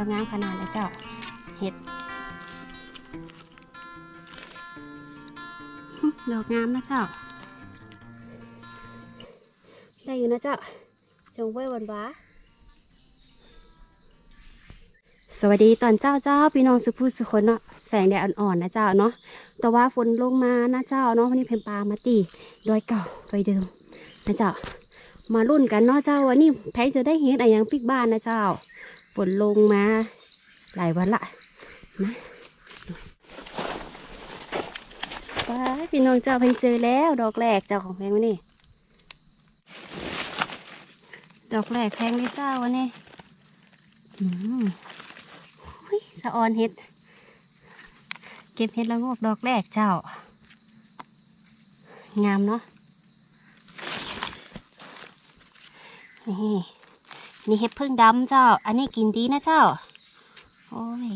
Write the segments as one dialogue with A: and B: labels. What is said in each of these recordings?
A: จ้างามขนาดเลยเจ้าเห็ดดอกงามนะเจ้า ได้อยู่นะเจ้าจงไว้วันวาสวัสดีตอนเจ้าเจ้าพี่น้องสุภูสุคนเนาะแสงแดดอ่อนๆนะเจ้าเนาะแต่ว่าฝนลงมานะเจ้าเนาะวันนี้เพมปลามาตีดอยเก่าดอยเดิมนะเจ้า มารุ่นกันเนาะเจ้าวันนี้แพงจะได้เห็นอะไรยังปิกบ้านนะเจ้า นลงมา หลายวันละนะไปพี่น้องเจ้าเพิ่งเจอแล้ว ดอกแรกเจ้าของแพงวันนี้ดอกแรกแพงเลยเจ้าวันนี้อืมหุ้ยสะออนเห็ด เก็บเห็ดละโงกดอกแรกเจ้า งามเนาะนี่ นี่เห็ดพึ่งดำเจ้า อันนี้กินดีนะเจ้า โอ้ย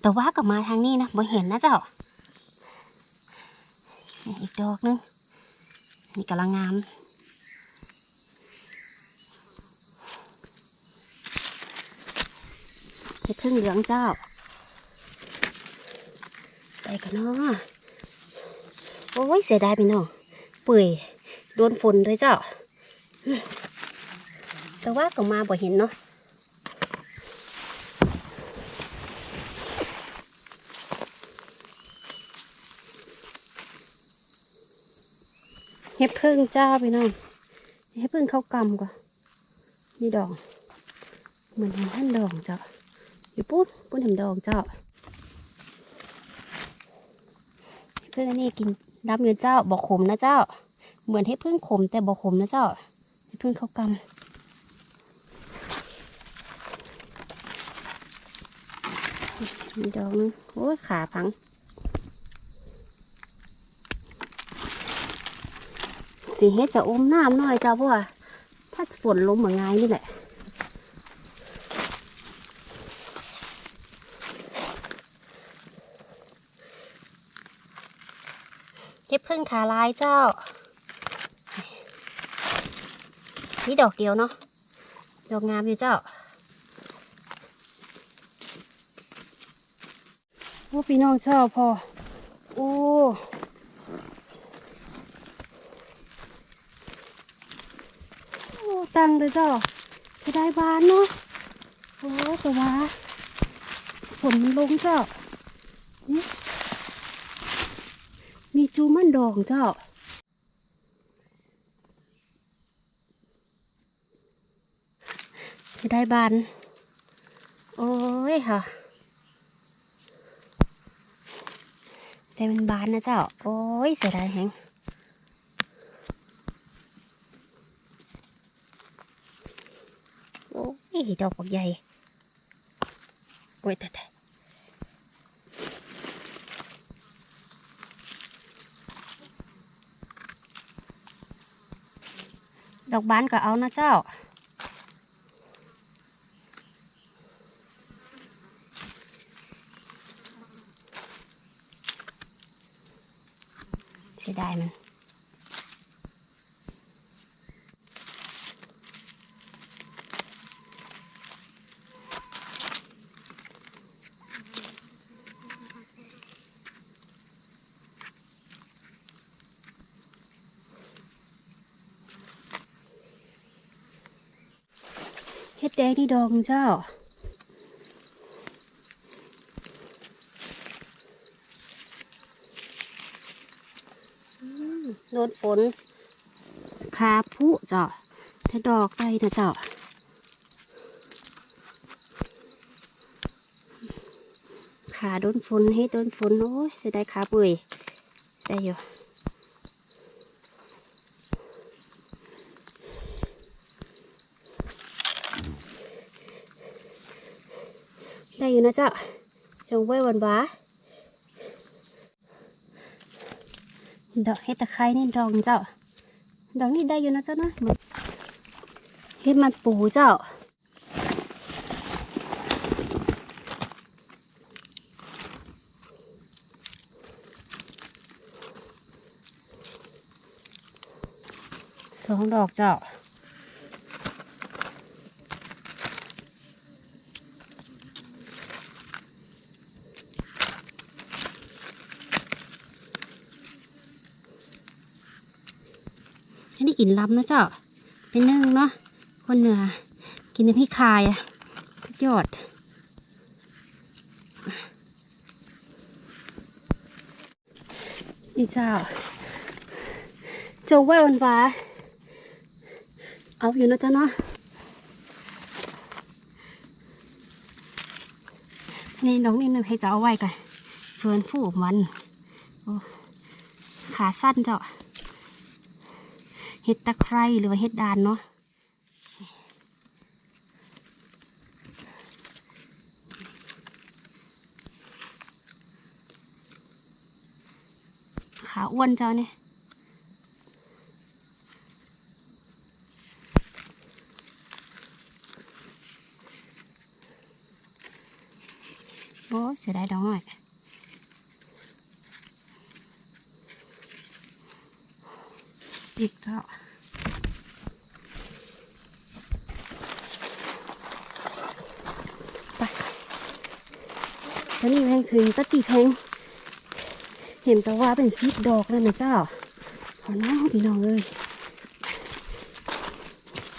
A: แต่ว่าก็มาทางนี้นะบ่เห็นนะเจ้า อีกดอกหนึง นี่กำลังงามเห็ดพึ่งเหลืองเจ้าไปกันเนาะโอ้ย เสียดายพี่น้องเปื่อยโดนฝนด้วยเจ้า แต่ว่าก็มาบ่เห็นเนาะเห็ดพึ่งเจ้าพี่น้องเห็ดพึ่งเข้ากำกว่านี่ดอกเหมือนเห็นท่านดอกเจ้าอยู่ปุ๊บปุ๊บเห็นดอกเจ้าเห็ดพึ่งอันนี้กินดำอยู่เจ้าบอกขมนะเจ้า เหมือนเห็ดพึ่งขมแต่บอกขมนะเจ้าเห็ดพึ่งเข้ากำ มีดอกนึงโอ้ยขาพัง สีเฮ็ดจะอมน้ำหน่อยเจ้าเพราะว่าถ้าฝนลงเหมือนไงนี่แหละเฮ็ดพึ่งขาลายเจ้านี่ดอกเดียวเนาะดอกงามอยู่เจ้า โอ้พี่น้องชอบพอ โอ้โอ้ตังเลยเจ้าเสียดายบานเนาะโอ้แต่ว่าฝนมันลงเจ้านี่มีจูมันดองเจ้าเสียดายบาน โอ้ยค่ะ แต่มันบานนะเจ้า โอ้ยเสียดายแฮงโอ้ยดอกบักใหญ่โอ้ยแต่แต่ดอกบานก็เอานะเจ้า เสียดายมัน เฮ็ดแดงนี่ดองเจ้า โดนฝนคาผู้เจ้าถ้าดอกได้นะเจ้าขาโดนฝนให้โดนฝนโอ้ยจะได้ขาเปื่อยได้อยู่ได้อยู่นะเจ้าจงไว้วันวา ดอกเห็ดตะไคร้นี่ดอกเจ้า ดอกนี่ได้อยู่นะเจ้านะเห็ดมันปูเจ้า สองดอกเจ้า กินล้ำนะเจ้า เป็นนึ่งเนาะ คนเหนือ กินน้ำพริกคายอะสุดยอดนี่เจ้าจงไว้วันฟ้า เอาอยู่นะเจ้าเนาะ นี่น้องนี่นึงให้เจ้าเอาไว้ก่อนเฟินผู้มัน ขาสั้นเจ้า เห็ดตะไคร้หรือว่าเห็ดดานเนาะขาอ้วนเจ้าเนี่ยโอ้เสียดายดอกหน่อย อีกเจ้าไปตอนนี้แพงถึงตะตีแพงเห็นแต่ว่าเป็นซีดดอกแล้วนะเจ้าขอน้าพี่น้องเลย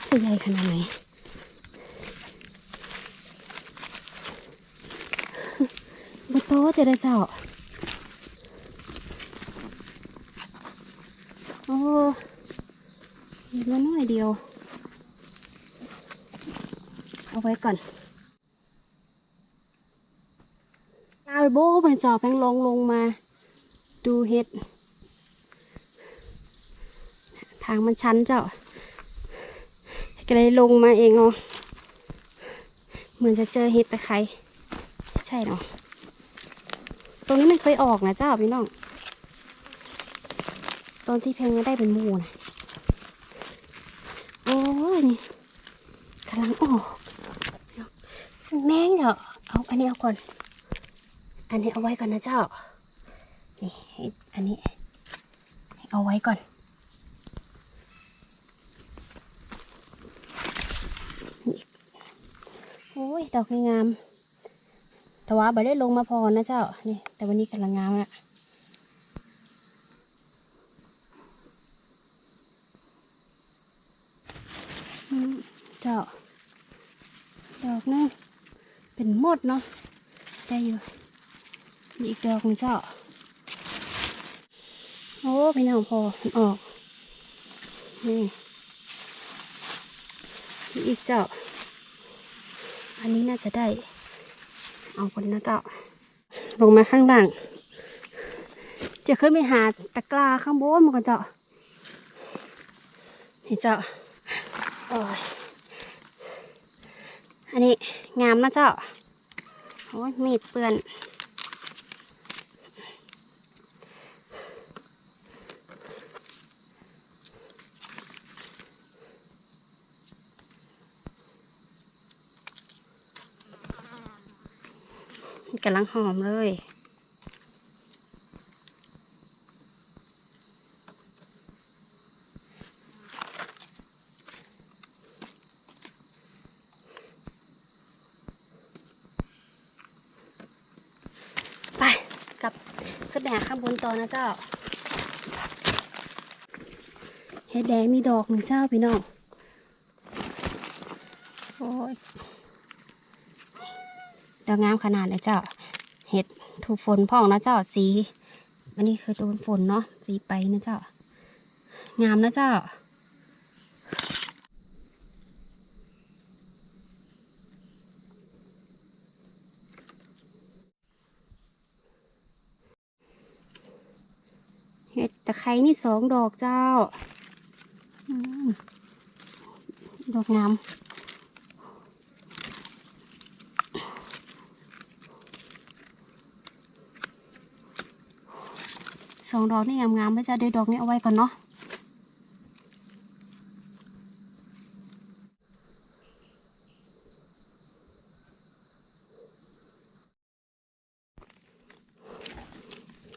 A: จะใหญ่ขนาดไหนบโตะแต่ละเจ้าโอ้ มาหน่อยเดียว เอาไว้ก่อนเอาโบ้เป็นจอบแพงลงลงมา ดูเห็ด ทางมันชันเจ้าก็เลยลงมาเองเนาะเหมือนจะเจอเห็ดตะไคร้ใช่เนาะตรงนี้มันเคยออกนะเจ้าพี่น้อง ตอนที่เพลงได้เป็นมูนะ นี่กำลังออกแม่งเถอะเอาอันนี้เอาก่อน อันนี้เอาไว้ก่อนนะเจ้า นี่อันนี้ เอาไว้ก่อน โอ้ยดอกงามแต่ว่าไม่ได้ลงมาพอนะเจ้า นี่ แต่วันนี้กำลังงามอะ เจ้า ดอกนึงเป็นหมดเนาะ ได้อยู่มีอีกดอกนึงเจ้า โอ้พี่น้องพอมันออก นี่มีอีกเจ้า อันนี้น่าจะได้ เอาคนนะเจ้า ลงมาข้างล่าง จะขึ้นไปหาตะกร้าข้างบนมันก็เจ้านี่เจ้า โอ้ยอันนี้งามนะเจ้า โอ้ยมีดเปื้อนกำลังหอมเลย ไปกลับขึ้นไป หาข้างบนต่อนะเจ้าเห็ดแดงมีดอกหนึ่งเจ้าพี่น้องโอ้ยดอกงามขนาดเลยเจ้า เห็ดถูกฝนพ่องนะเจ้าสีอันนี้คือโดนฝนเนาะสีไปนะเจ้า งามนะเจ้า เห็ดตะ ไคร้นี่สองดอกเจ้าอดอกงามสองดอกนี่งามๆไม่จะเดี๋ยวดอกนี้เอาไว้ก่อนเนาะ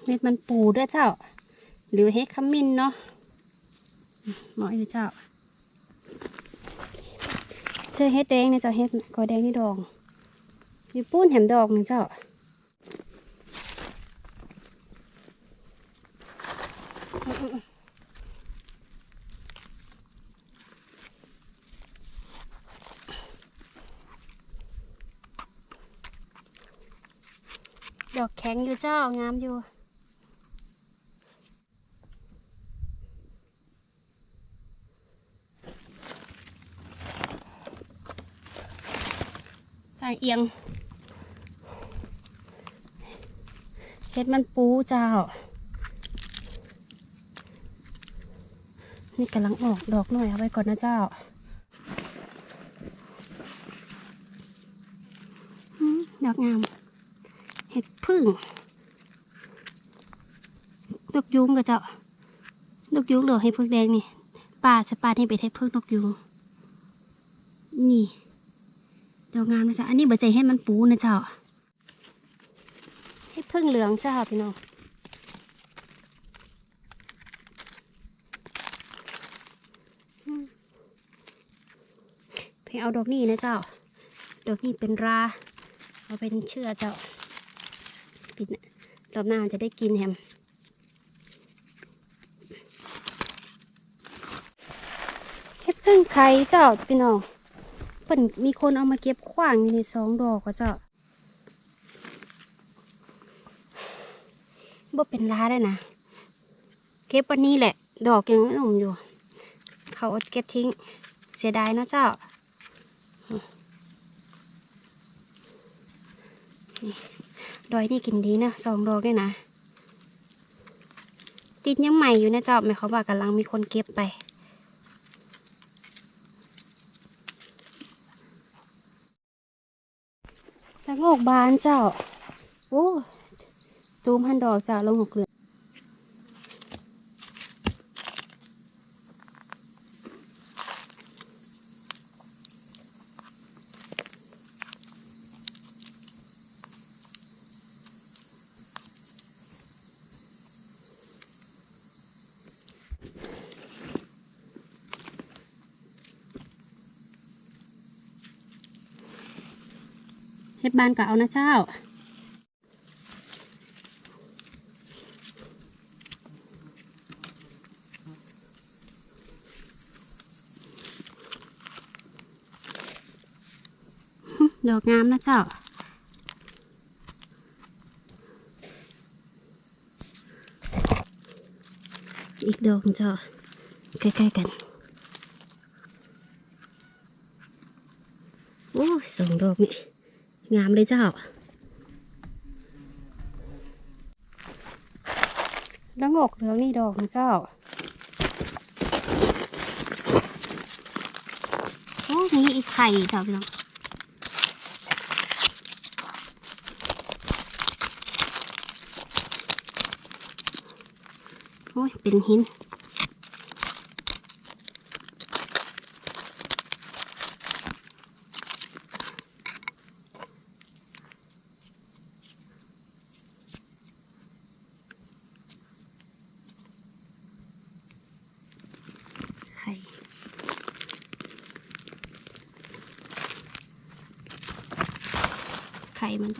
A: เม็ดมันปูด้วยเจ้า หรือเฮ็ขมิ้นเนาะหมออยู่เจ้าเชื่อเฮ็ดแดงเนี่เจ้าเฮ็ดกอแดงนี่ดองอยู่ปุ้นแหมดอกเนี่เจ้าดอกแข็งอยู่เจ้างามอยู่ เอียงเฮ็ดมันปูเจ้า นี่กำลังออกดอกหน่อยเอาไว้ก่อนนะเจ้าดอกงาม เห็ดพึ่งดอกยุงกับเจ้าดอกยุงเหลือให้พึ่งแดงนี่ป่าจะป่าที่ไปเทศพึ่งดอกยุงนี่ ดอกงามนะจ๊ะอันนี้บใจให้มันปูนะเจ้าให้พึ่งเหลืองเจ้าพี่น้องอืมเอาดอกนี้นะเจ้า ดอกนี้เป็นรา เอาเป็นเชื่อเจ้าปิดนรอบหน้าจะได้กินแฮมเฮ็ดพึ่งไข่เจ้าพี่น้อง พิ่นมีคนเอามาเก็บขว้างอยู่ในสองดอกก็เจ้าบ่เป็นร้าได้นะเก็บวันนี้แหละ ดอกยังหนุ่มอยู่ เขาเอาเก็บทิ้ง เสียดายนะเจ้าดอยนี่กินดีนะสองดอกด้วยนะติดยังใหม่อยู่นะเจ้าหมายความว่ากำลังมีคนเก็บไป ออกบานเจ้า โอ้ตูมพันดอกเจ้าลงหกเหลือ ดบานก็เอานะเจ้าดอกงามนะเจ้า อีกดอกเจ้า ใกล้ๆกัน โอ้ยสองดอกนี่ งามเลยเจ้าแล้วงอกเหลืองนี่ดอกนะเจ้าโอ้มีอีกไข่เจ้าพี่น้องโอ้ยเป็นหิน ข่มัน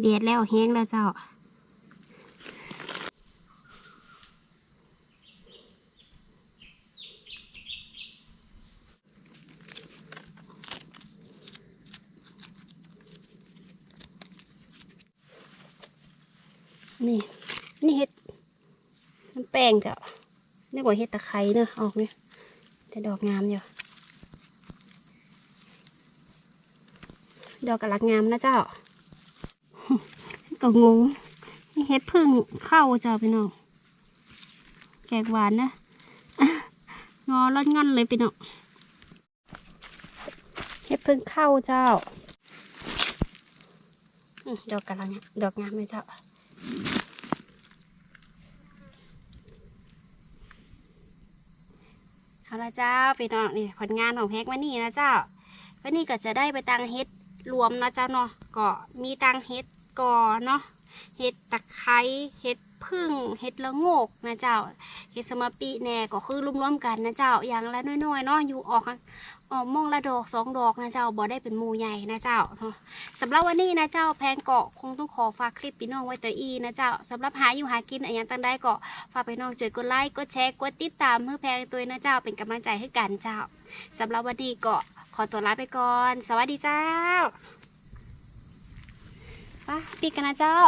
A: เดียดแล้วแห้งแล้วเจ้านี่นี่เห็ดน้ำแป้งจ้ะนี่กว่าเห็ดตะไคร้เนอะออกเนี่ยแต่ดอกงามอยู่ ดอกกระลักงามนะเจ้าก็งงนี่เห็ดพึ่งเข้าเจ้าพี่น้องแกงหวานนะงอร่อนงอนเลยพี่น้องเห็ดพึ่งเข้าเจ้าดอกกระลังดอกงามเลยเจ้าเอาละเจ้าพี่น้องนี่ผลงานของแฮกวันนี้นะเจ้าวันนี้ก็จะได้ไปตังเฮ็ด รวมนะเจ้าเนาะก็มีตังเฮ็ดก่อเนาะเฮ็ดตะไคร้เฮ็ดพึ่งเฮ็ดละโงกนะเจ้าเฮ็ดสมปีแหน่ก็คือรวมๆกันนะเจ้าอย่างละน้อยๆเนาะอยู่ออกออกมองละดอกสองดอกนะเจ้าบ่ได้เป็นมูใหญ่นะเจ้าเนาะสำหรับวันนี้นะเจ้าแพนเกาะคงต้องขอฝากคลิปพี่น้องไว้แต่อีนะเจ้าสำหรับหาอยู่หากินอะไรย่างต่างใดก็ฝากไปน้องช่วยกดไลค์กดแชร์กดติดตามเพื่อแพงตัวนะเจ้าเป็นกำลังใจให้กันเจ้าสำหรับวันนี้ก็ ขอตัวลาไปก่อน สวัสดีเจ้าไปปีกันนะเจ้า